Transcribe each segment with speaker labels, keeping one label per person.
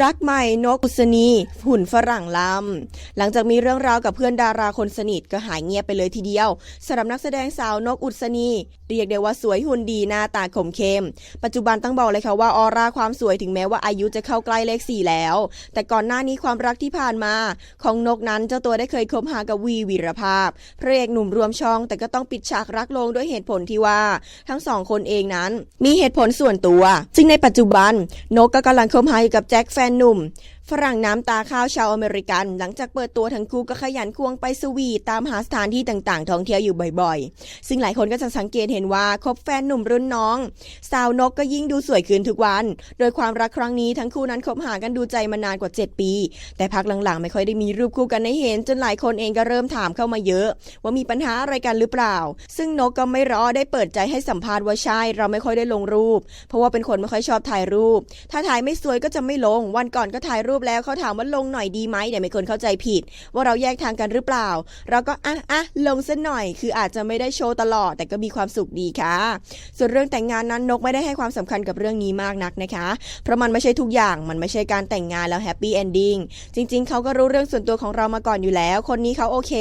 Speaker 1: รักใหม่นกอุศนี หุ่นฝรั่งลำ หลังจากมีเรื่องราวกับเพื่อนดาราคนสนิทก็หายเงียบไปเลยทีเดียวสำหรับนักแสดงสาวนกอุศนี เรียกได้ว่าสวยหุ่นดีหน้าตาคมเข้ม ปัจจุบันต้องบอกเลยค่ะว่าออร่าความสวยถึงแม้ว่าอายุจะเข้าใกล้เลขสี่แล้ว แต่ก่อนหน้านี้ความรักที่ผ่านมา ของนกนั้นเจ้าตัวได้เคยคบหากับวีวีรภาพพระเอกหนุ่มรวมช่อง แต่ก็ต้องปิดฉากรักลงด้วยเหตุผลที่ว่า ทั้งสองคนเองนั้น มีเหตุผลส่วนตัว ซึ่งในปัจจุบันนกก็กำลังคบหาอยู่กับแจ็คแฟนหนุ่มฝรั่งน้ำตาข้าวชาวอเมริกัน หลังจากเปิดตัวทั้งคู่ก็ขยันควงไปสวีทตามหาสถานที่ต่างๆ ท่องเที่ยวอยู่บ่อยๆ ซึ่งหลายคนก็จะสังเกตเห็นว่าคบแฟนหนุ่มรุ่นน้อง สาวนกก็ยิ่งดูสวยขึ้นทุกวัน โดยความรักครั้งนี้ทั้งคู่นั้นคบหากันดูใจมานานกว่า 7 ปี แต่พักหลังๆ ไม่ค่อยได้มีรูปคู่กันให้เห็น จนหลายคนเองก็เริ่มถามเข้ามาเยอะ ว่ามีปัญหาอะไรกันหรือเปล่า ซึ่งนกก็ไม่รอได้เปิดใจให้สัมภาษณ์ว่าใช่ เราไม่ค่อยได้ลงรูป เพราะว่าเป็นคนไม่ค่อยชอบถ่ายรูป ถ้าถ่ายไม่สวยก็จะไม่ลง วันก่อนก็ถ่ายรูปูปแล้วเขาถามว่าลงหน่อยดีไหมเดี๋ยวมีคนเข้าใจผิด ว่าเราแยกทางกันหรือเปล่า เราก็อะอะลงสัหน่อย คืออาจจะไม่ได้โชว์ตลอด แต่ก็มีความสุขดีค่ะ ส่วนเรื่องแต่งงานนั้นนกไม่ได้ให้ความสำคัญกับเรื่องนี้มากนักนะคะ เพราะมันไม่ใช่ทุกอย่างมันไม่ใช่การแต่งงานแล้วแฮปปี้เอนดิ้งจริง ๆเขาก็รู้เรื่องส่วนตัวของเรามาก่อนอยู่แล้ว คนนี้เขาโอเค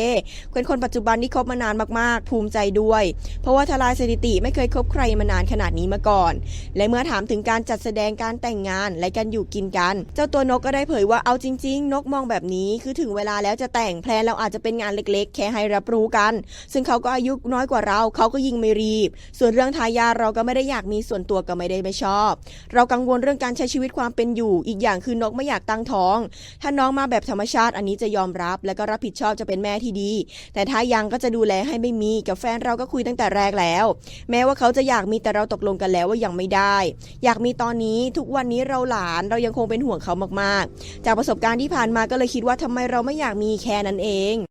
Speaker 1: เป็นคนปัจจุบันที่คบมานานมากๆ ภูมิใจด้วย เพราะว่าทลายสถิติไม่เคยคบใครมานานขนาดนี้มาก่อน และเมื่อถามถึงการจัดแสดงการแต่งงานและการอยู่กินกัน เจ้าตัวนกก็ได้เผยว่าเอาจริง ๆ นกมองแบบนี้คือถึงเวลาแล้วจะแต่งแพลนเราอาจจะเป็นงานเล็กๆ แค่ให้รับรู้กัน ซึ่งเขาก็อายุน้อยกว่าเราเขาก็ยิ่งไม่รีบ ส่วนเรื่องทายาเราก็ไม่ได้อยากมีส่วนตัวก็ไม่ได้ไม่ชอบ เรากังวลเรื่องการใช้ชีวิตความเป็นอยู่ อีกอย่างคือนกไม่อยากตั้งท้อง ถ้าน้องมาแบบธรรมชาติอันนี้จะยอมรับ และก็รับผิดชอบจะเป็นแม่ที่ดี แต่ถ้ายังก็จะดูแลให้ไม่มีกับแฟนเราก็คุยตั้งแต่แรกแล้ว แม้ว่าเขาจะอยากมีแต่เราตกลงกันแล้วว่ายังไม่ได้ อยากมีตอนนี้ทุกวันนี้เราหลานเรายังคงเป็นห่วงเขามากจากประสบการณ์ที่ผ่านมาก็เลยคิดว่าทำไมเราไม่อยากมีแค่นั้นเอง